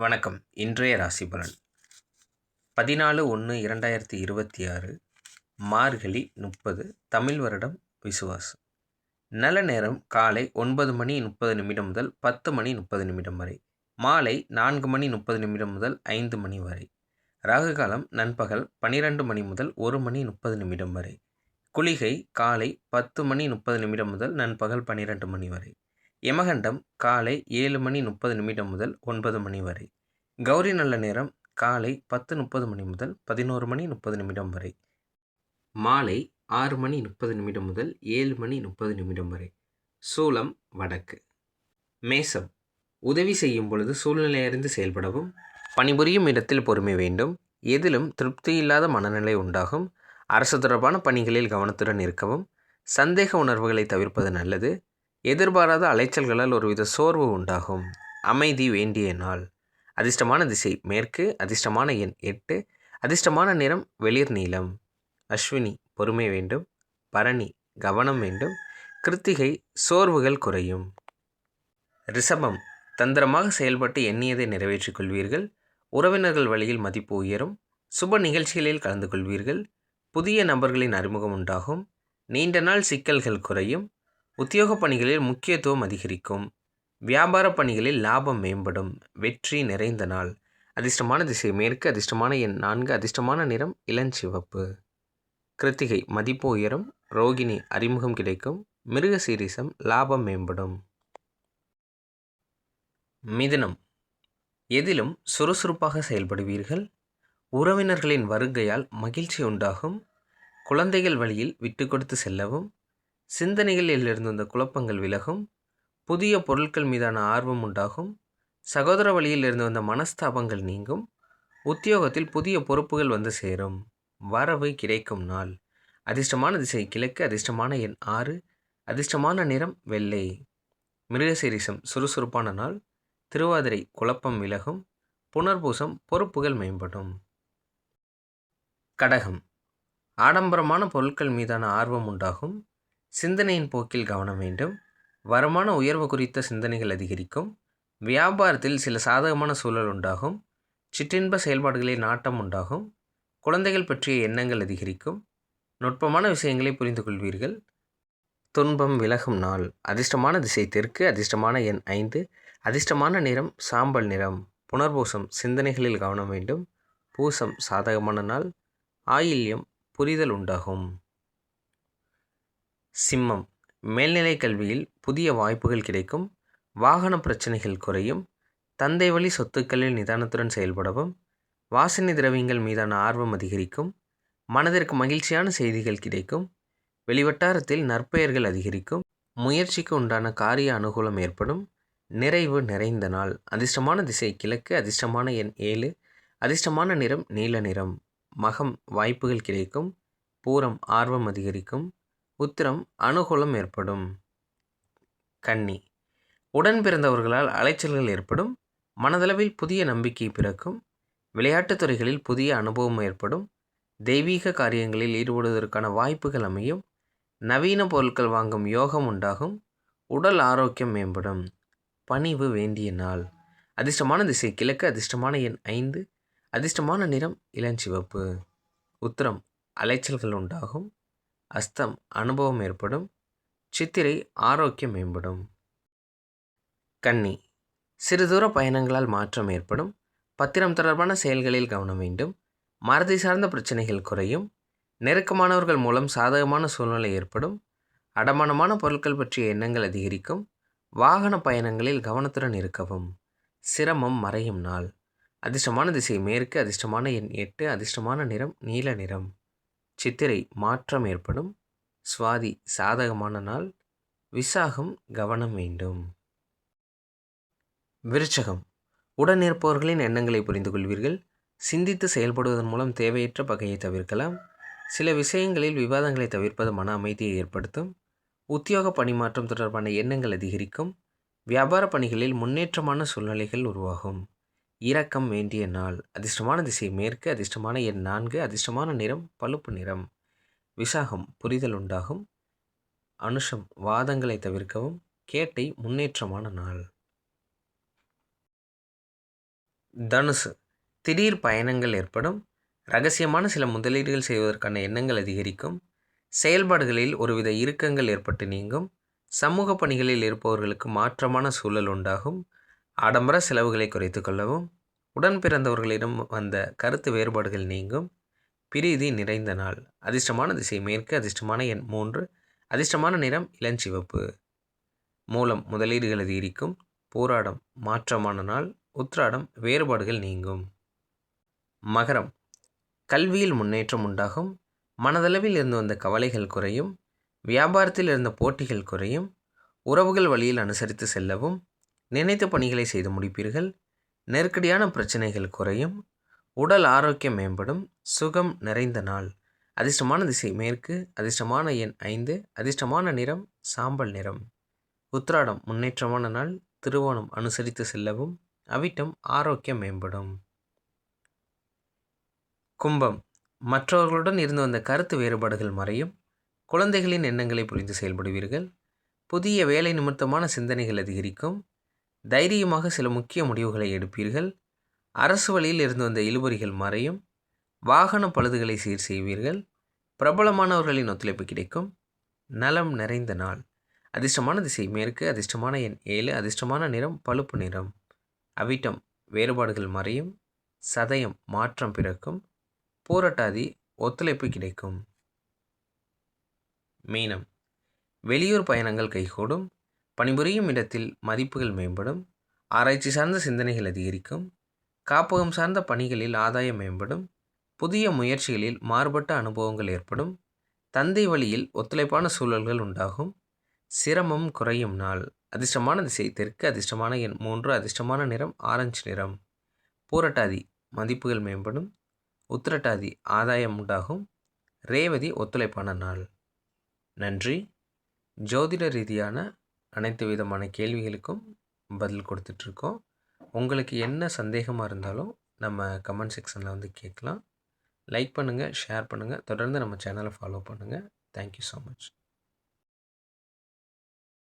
வணக்கம். இன்றைய ராசி பலன் பதினாலு ஒன்று இரண்டாயிரத்தி இருபத்தி ஆறு மார்கழி முப்பது தமிழ் வருடம் விசுவாசம். நல்ல நேரம் காலை ஒன்பது மணி முப்பது நிமிடம் முதல் பத்து மணி முப்பது நிமிடம் வரை. மாலை நான்கு மணி முப்பது நிமிடம் முதல் ஐந்து மணி வரை. ராகு காலம் நண்பகல் பன்னிரெண்டு மணி முதல் ஒரு மணி முப்பது நிமிடம் வரை. குளிகை காலை பத்து மணி முப்பது நிமிடம் முதல் நண்பகல் பன்னிரெண்டு மணி வரை. யமகண்டம் காலை ஏழு மணி முப்பது நிமிடம் முதல் ஒன்பது மணி வரை. கௌரி நல்ல நேரம் காலை பத்து முப்பது மணி முதல் பதினோரு மணி முப்பது நிமிடம் வரை. மாலை ஆறு மணி முப்பது நிமிடம் முதல் ஏழு மணி முப்பது நிமிடம் வரை. சூலம் வடக்கு. மேசம். உதவி செய்யும் பொழுது சூழ்நிலை அறிந்து செயல்படவும் பணிபுரியும் இடத்தில் பொறுமை வேண்டும். எதிலும் திருப்தி இல்லாத மனநிலை உண்டாகும். அரசு தொடர்பான பணிகளில் கவனத்துடன் இருக்கவும் சந்தேக உணர்வுகளை தவிர்ப்பது நல்லது. எதிர்பாராத அலைச்சல்களால் ஒருவித சோர்வு உண்டாகும். அமைதி வேண்டிய நாள். அதிர்ஷ்டமான திசை மேற்கு அதிர்ஷ்டமான எண் எட்டு அதிர்ஷ்டமான நிறம் வெளிர் நீளம். அஸ்வினி பொறுமை வேண்டும். பரணி கவனம் வேண்டும். கிருத்திகை சோர்வுகள் குறையும். ரிஷபம் தந்திரமாக செயல்பட்டு எண்ணியதை நிறைவேற்றிக் கொள்வீர்கள். உறவினர்கள் வழியில் மதிப்பு உயரும். சுப நிகழ்ச்சிகளில் கலந்து கொள்வீர்கள். புதிய நபர்களின் அறிமுகம் உண்டாகும். நீண்ட நாள் சிக்கல்கள் குறையும். உத்தியோக பணிகளில் முக்கியத்துவம் அதிகரிக்கும். வியாபார பணிகளில் லாபம் மேம்படும். வெற்றி நிறைந்த நாள். அதிர்ஷ்டமான திசை. மேற்கு அதிர்ஷ்டமான எண் நான்கு. அதிர்ஷ்டமான நிறம் இளஞ்சிவப்பு கிருத்திகை. மதிப்பு உயரும். ரோகிணி. அறிமுகம் கிடைக்கும். மிருக சீரிசம் லாபம் மேம்படும். மிதுனம். எதிலும் சுறுசுறுப்பாக செயல்படுவீர்கள். உறவினர்களின் வருகையால் மகிழ்ச்சி உண்டாகும். குழந்தைகள் வழியில் விட்டு கொடுத்து செல்லவும். சிந்தனைகளில் இருந்து வந்த குழப்பங்கள் விலகும் புதிய பொருட்கள் மீதான ஆர்வம் உண்டாகும் சகோதர வழியில் இருந்து வந்த மனஸ்தாபங்கள் நீங்கும் உத்தியோகத்தில் புதிய பொறுப்புகள் வந்து சேரும். வரவு கிடைக்கும் நாள். அதிர்ஷ்டமான திசை கிழக்கு அதிர்ஷ்டமான எண் ஆறு அதிர்ஷ்டமான நிறம் வெள்ளை. மிருகசீரிசம் சுறுசுறுப்பான நாள். திருவாதிரை குழப்பம் விலகும் புனர்பூசம் பொறுப்புகள் மேம்படும். கடகம். ஆடம்பரமான பொருட்கள் மீதான ஆர்வம் உண்டாகும் சிந்தனையின் போக்கில் கவனம் வேண்டும். வருமான உயர்வு குறித்த சிந்தனைகள் அதிகரிக்கும். வியாபாரத்தில் சில சாதகமான சூழல் உண்டாகும். சிற்றின்ப செயல்பாடுகளில் நாட்டம் உண்டாகும். குழந்தைகள் பற்றிய எண்ணங்கள் அதிகரிக்கும். நுட்பமான விஷயங்களை புரிந்து கொள்வீர்கள் துன்பம் விலகும் நாள். அதிர்ஷ்டமான திசை தெற்கு அதிர்ஷ்டமான எண் ஐந்து அதிர்ஷ்டமான நிறம் சாம்பல் நிறம். புனர்பூசம். சிந்தனைகளில் கவனம் வேண்டும். பூசம் சாதகமான நாள். ஆயில்யம் புரிதல் உண்டாகும். சிம்மம். மேல்நிலை கல்வியில் புதிய வாய்ப்புகள் கிடைக்கும். வாகன பிரச்சனைகள் குறையும். தந்தை வழி சொத்துக்களில் நிதானத்துடன் செயல்படவும். வாசனை திரவியங்கள் மீதான ஆர்வம் அதிகரிக்கும். மனதிற்கு மகிழ்ச்சியான செய்திகள் கிடைக்கும். வெளிவட்டாரத்தில் நற்பெயர்கள் அதிகரிக்கும். முயற்சிக்கு உண்டான காரிய அனுகூலம் ஏற்படும். நிறைவு நிறைந்த நாள். அதிர்ஷ்டமான திசை கிழக்கு அதிர்ஷ்டமான எண் ஏழு அதிர்ஷ்டமான நிறம் நீல நிறம். மகம் வாய்ப்புகள் கிடைக்கும். பூரம் ஆர்வம் அதிகரிக்கும். உத்திரம் அனுகூலம் ஏற்படும். கன்னி. உடன் பிறந்தவர்களால் அலைச்சல்கள் ஏற்படும். மனதளவில் புதிய நம்பிக்கை பிறக்கும். விளையாட்டுத் துறைகளில் புதிய அனுபவம் ஏற்படும். தெய்வீக காரியங்களில் ஈடுபடுவதற்கான வாய்ப்புகள் அமையும். நவீன பொருட்கள் வாங்கும் யோகம் உண்டாகும். உடல் ஆரோக்கியம் மேம்படும். பணிவு வேண்டிய நாள். அதிர்ஷ்டமான திசை கிழக்கு அதிர்ஷ்டமான எண் ஐந்து. அதிர்ஷ்டமான நிறம் இளஞ்சிவப்பு. உத்திரம் அலைச்சல்கள் உண்டாகும். அஸ்தம் அனுபவம் ஏற்படும். சித்திரை ஆரோக்கியம் மேம்படும். கன்னி சிறு தூர பயணங்களால் மாற்றம் ஏற்படும். பத்திரம் தொடர்பான செயல்களில் கவனம் வேண்டும். மறதி சார்ந்த பிரச்சனைகள் குறையும். நெருக்கமானவர்கள் மூலம் சாதகமான சூழ்நிலை ஏற்படும். அடமானமான பொருட்கள் பற்றிய எண்ணங்கள் அதிகரிக்கும். வாகன பயணங்களில் கவனத்துடன் இருக்கவும். சிரமம் மறையும் நாள். அதிர்ஷ்டமான திசை மேற்கு அதிர்ஷ்டமான எண் எட்டு அதிர்ஷ்டமான நிறம் நீல நிறம். சித்திரை மாற்றம் ஏற்படும். சுவாதி சாதகமான நாள். விசாகம் கவனம் வேண்டும். விருச்சகம். உடன் இருப்பவர்களின் எண்ணங்களை புரிந்து கொள்வீர்கள். சிந்தித்து செயல்படுவதன் மூலம் தேவையற்ற பகையை தவிர்க்கலாம். சில விஷயங்களில் விவாதங்களை தவிர்ப்பது மன அமைதியை ஏற்படுத்தும். உத்தியோக பணிமாற்றம் தொடர்பான எண்ணங்கள் அதிகரிக்கும். வியாபார பணிகளில் முன்னேற்றமான சூழ்நிலைகள் உருவாகும். இரக்கம் வேண்டிய நாள். அதிர்ஷ்டமான திசை மேற்கு அதிர்ஷ்டமான எண் நான்கு அதிர்ஷ்டமான நிறம் பழுப்பு நிறம். விசாகம் புரிதல் உண்டாகும். அனுஷம் வாதங்களை தவிர்க்கவும். கேட்டை முன்னேற்றமான நாள். தனுசு திடீர் பயணங்கள் ஏற்படும். ரகசியமான சில முதலீடுகள் செய்வதற்கான எண்ணங்கள் அதிகரிக்கும். செயல்பாடுகளில் ஒருவித இறுக்கங்கள் ஏற்பட்டு நீங்கும். சமூக பணிகளில் இருப்பவர்களுக்கு மாற்றமான சூழல் உண்டாகும். ஆடம்பர செலவுகளை குறைத்து கொள்ளவும் உடன் பிறந்தவர்களிடம் வந்த கருத்து வேறுபாடுகள் நீங்கும். பிரீதி நிறைந்த நாள். அதிர்ஷ்டமான திசை. மேற்கு அதிர்ஷ்டமான எண் மூன்று. அதிர்ஷ்டமான நிறம் இளஞ்சிவப்பு மூலம் முதலீடுகள் அதிகரிக்கும் போராடம் மாற்றமான நாள். உத்ராடம் வேறுபாடுகள் நீங்கும். மகரம். கல்வியில் முன்னேற்றம் உண்டாகும். மனதளவில் இருந்து வந்த கவலைகள் குறையும். வியாபாரத்தில் இருந்த போட்டிகள் குறையும். உறவுகள் வழியில் அனுசரித்து செல்லவும். நினைத்த பணிகளை செய்து முடிப்பீர்கள். நெருக்கடியான பிரச்சனைகள் குறையும். உடல் ஆரோக்கியம் மேம்படும். சுகம் நிறைந்த நாள். அதிர்ஷ்டமான திசை மேற்கு. அதிர்ஷ்டமான எண் ஐந்து. அதிர்ஷ்டமான நிறம் சாம்பல் நிறம். உத்ராடம் முன்னேற்றமான நாள். திருவோணம் அனுசரித்து செல்லவும். அவிட்டம் ஆரோக்கியம் மேம்படும். கும்பம். மற்றவர்களுடன் இருந்து வந்த கருத்து வேறுபாடுகள் மறையும். குழந்தைகளின் எண்ணங்களை புரிந்து செயல்படுவீர்கள். புதிய வேலை நிமித்தமான சிந்தனைகள் அதிகரிக்கும். தைரியமாக சில முக்கிய முடிவுகளை எடுப்பீர்கள். அரசு வழியில் இருந்து வந்த இழுபறிகள் மறையும். வாகன பழுதுகளை சீர் செய்வீர்கள். பிரபலமானவர்களின் ஒத்துழைப்பு கிடைக்கும். நலம் நிறைந்த நாள். அதிர்ஷ்டமான திசை மேற்கு அதிர்ஷ்டமான எண் ஏழு அதிர்ஷ்டமான நிறம் பழுப்பு நிறம். அவிட்டம் வேறுபாடுகள் மறையும். சதயம் மாற்றம் பிறக்கும். பூரட்டாதி ஒத்துழைப்பு கிடைக்கும். மீனம். வெளியூர் பயணங்கள் கைகூடும். பணிபுரியும் இடத்தில் மதிப்புகள் மேம்படும் ஆராய்ச்சி சார்ந்த சிந்தனைகள் அதிகரிக்கும் காப்பகம் சார்ந்த பணிகளில் ஆதாயம் மேம்படும் புதிய முயற்சிகளில் மாறுபட்ட அனுபவங்கள் ஏற்படும் தந்தை வழியில் ஒத்துழைப்பான சூழல்கள் உண்டாகும். சிரமம் குறையும் நாள் அதிர்ஷ்டமான திசை தெற்கு அதிர்ஷ்டமான எண் மூன்று அதிர்ஷ்டமான நிறம் ஆரஞ்சு நிறம். பூரட்டாதி மதிப்புகள் மேம்படும் உத்திரட்டாதி ஆதாயம் உண்டாகும். ரேவதி ஒத்துழைப்பான நாள். நன்றி. ஜோதிட ரீதியான அனைத்து விதமான கேள்விகளுக்கும் பதில் கொடுத்துட்ருக்கோம். உங்களுக்கு என்ன சந்தேகமாக இருந்தாலும் நம்ம கமெண்ட் செக்ஷனில் வந்து கேட்கலாம். லைக் பண்ணுங்கள் ஷேர் பண்ணுங்கள் தொடர்ந்து நம்ம சேனலை ஃபாலோ பண்ணுங்கள் தேங்க்யூ ஸோ மச்